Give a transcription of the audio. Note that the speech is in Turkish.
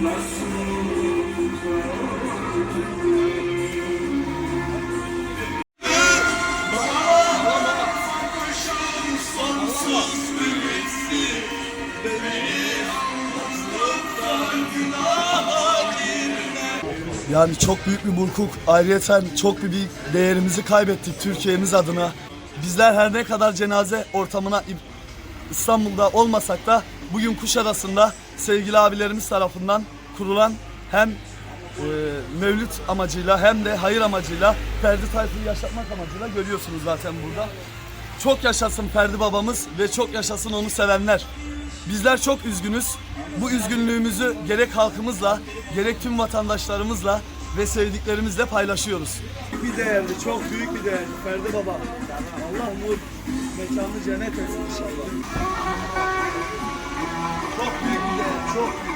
Yani çok büyük bir burkuk, ayrıyeten çok bir büyük değerimizi kaybettik Türkiye'miz adına. Bizler her ne kadar cenaze ortamına İstanbul'da olmasak da bugün Kuşadası'nda sevgili abilerimiz tarafından kurulan hem e, mevlüt amacıyla hem de hayır amacıyla Ferdi Tayfur'u yaşatmak amacıyla görüyorsunuz zaten burada. Çok yaşasın Ferdi babamız ve çok yaşasın onu sevenler. Bizler çok üzgünüz. Bu üzgünlüğümüzü gerek halkımızla, gerek tüm vatandaşlarımızla ve sevdiklerimizle paylaşıyoruz. Bir değerli, çok büyük bir değerli Ferdi baba. Allah nur mekanı cennet etsin inşallah. Çok